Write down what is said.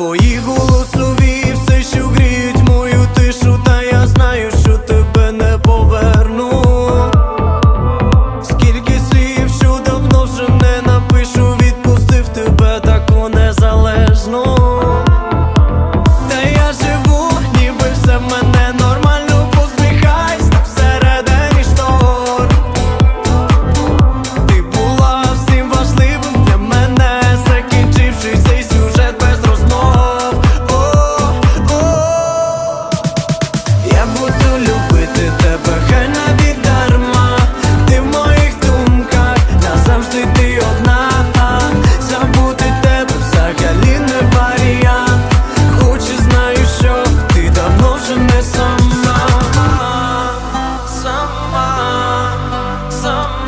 Твої голосові все, що гріють мою тишу, та я знаю, що тебе не поверну. Скільки слів, що давно вже не напишу, відпустив тебе тако незалежно.